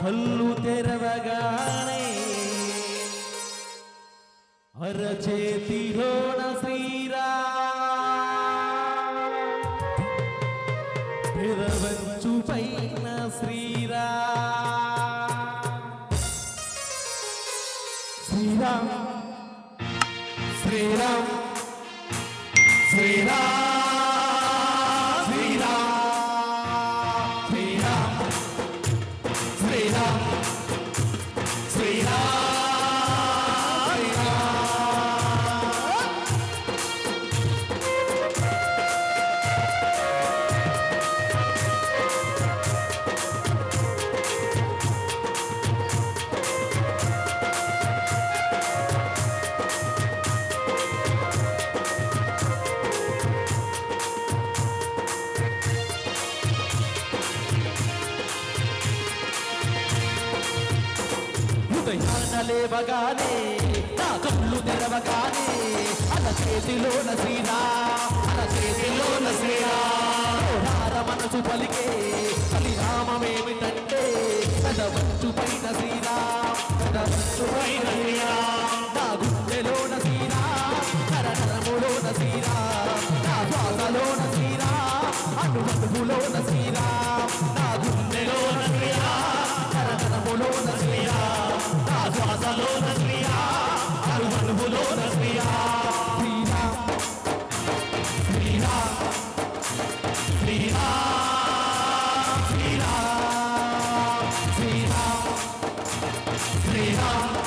కళ్ళు తెరవగానే అరచేతిలోన శ్రీరా. తెరవంచు పైన శ్రీరా. శ్రీరామ్ శ్రీరామ్ శ్రీరామ్. లేవగానే నా కళ్ళు తెరవగానే అల చేతిలోన శ్రీరా అల చేతిలోన శ్రీరా మనసు పలికే పరిణామమేమిటంటే కదవచ్చు పైన శ్రీరా కదవచ్చు పైన శ్రీరా నా గుండెలోన శ్రీరా కరణములోన శ్రీరా నా ద్వాసలోన శ్రీరా అను Happy Hump.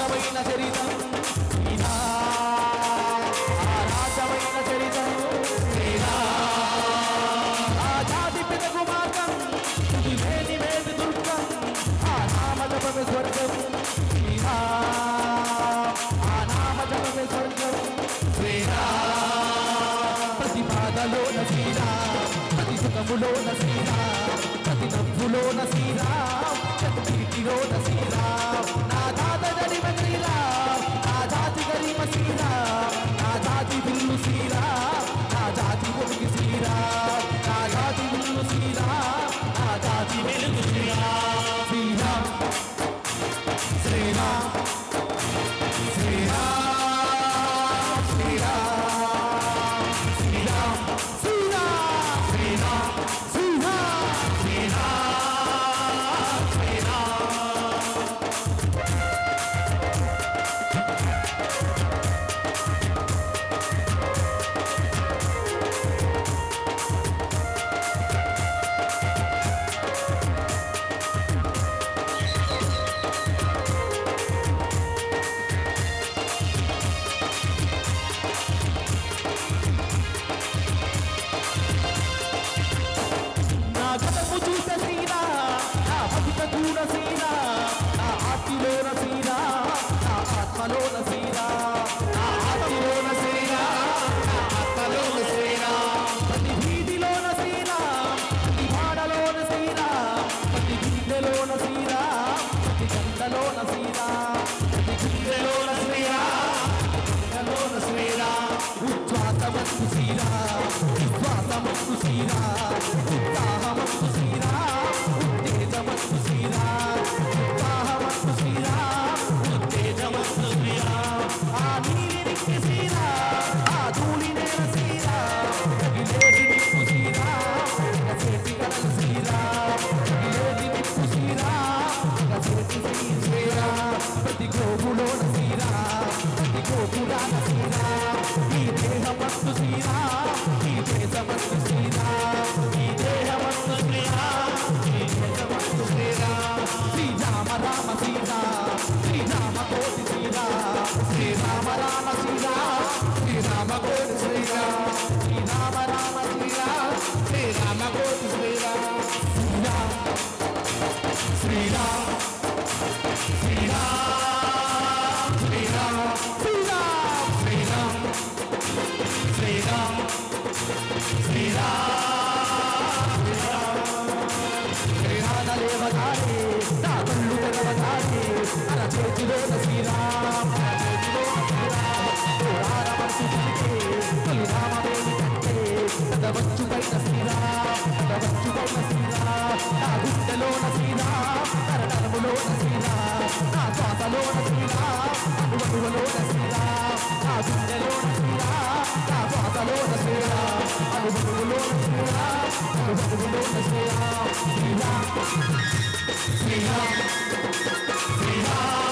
రాజమైన చరితం. రాజమైన చరితం. ఆజాది పితకు మార్గం. వేది వేది దుర్గం. ఆ నామజపమే స్వర్గం. ఆ నామజపమే స్వర్గం. శ్రీరా ప్రతి బాధలోన శ్రీరా ప్రతి సుఖములోన శ్రీ будуть. తెగవదారి నా కళ్ళు తెగవదారి మన చేతిలో శ్రీరామ రామదేవి కంటే కదవచ్చు పైన శ్రీరామ కదవచ్చు పైన శ్రీరామ నా గుండెలోన శ్రీరామ తన Sweetheart, sweetheart.